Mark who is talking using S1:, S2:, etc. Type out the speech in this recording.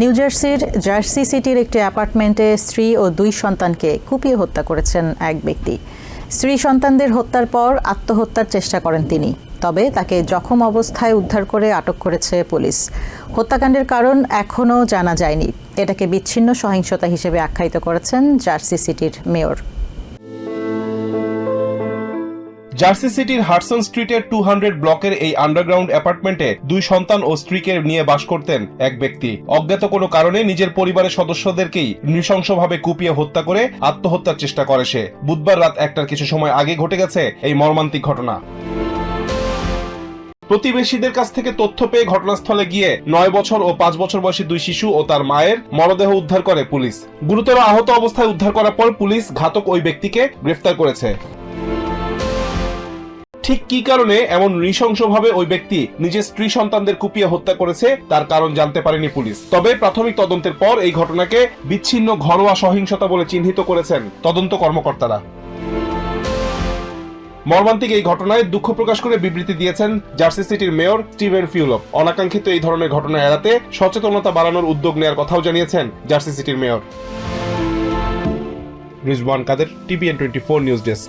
S1: New জার্সির jersey সিটির একটি অ্যাপার্টমেন্টে স্ত্রী ও দুই সন্তানকে কুপিয়ে হত্যা করেছেন এক ব্যক্তি। স্ত্রী সন্তানদের হত্যার পর আত্মহত্যার চেষ্টা করেন তিনি, তবে তাকে জখম অবস্থায় উদ্ধার করে আটক করেছে পুলিশ। হত্যাকাণ্ডের কারণ এখনও জানা যায়নি। এটাকে বিচ্ছিন্ন সহিংসতা হিসেবে আখ্যায়িত করেছেন জার্সি সিটির মেয়র।
S2: জার্সি সিটির হাডসন স্ট্রিটের টু হান্ড্রেড ব্লকের এই আন্ডারগ্রাউন্ড অ্যাপার্টমেন্টে দুই সন্তান ও স্ত্রীকে নিয়ে বাস করতেন এক ব্যক্তি। অজ্ঞাত কোনো কারণে নিজের পরিবারের সদস্যদেরকেই নৃশংসভাবে কুপিয়ে হত্যা করে আত্মহত্যার চেষ্টা করে সে। বুধবার রাত একটার কিছু সময় আগে ঘটে গেছে এই মর্মান্তিক ঘটনা। প্রতিবেশীদের কাছ থেকে তথ্য পেয়ে ঘটনাস্থলে গিয়ে নয় বছর ও পাঁচ বছর বয়সী দুই শিশু ও তার মায়ের মরদেহ উদ্ধার করে পুলিশ। গুরুতর আহত অবস্থায় উদ্ধার করার পর পুলিশ ঘাতক ওই ব্যক্তিকে গ্রেফতার করেছে। ঠিক কি কারণে এমন নৃশংসভাবে ওই ব্যক্তি নিজের স্ত্রী সন্তানদের কুপিয়ে হত্যা করেছে, তার কারণ জানতে পারেনি পুলিশ। তবে প্রাথমিক তদন্তের পর এই ঘটনাকে বিচ্ছিন্ন, ঘরোয়া সহিংসতা বলে চিহ্নিত করেছেন তদন্ত কর্মকর্তারা। মর্মান্তিক এই ঘটনায় দুঃখ প্রকাশ করে বিবৃতি দিয়েছেন জার্সি সিটির মেয়র স্টিভেন ফিউলপ অনাকাঙ্ক্ষিত এই ধরনের ঘটনা এড়াতে সচেতনতা বাড়ানোর উদ্যোগ নেওয়ার কথাও জানিয়েছেন জার্সি সিটির mayor. Rizwan Kader, TVN twenty four news desk.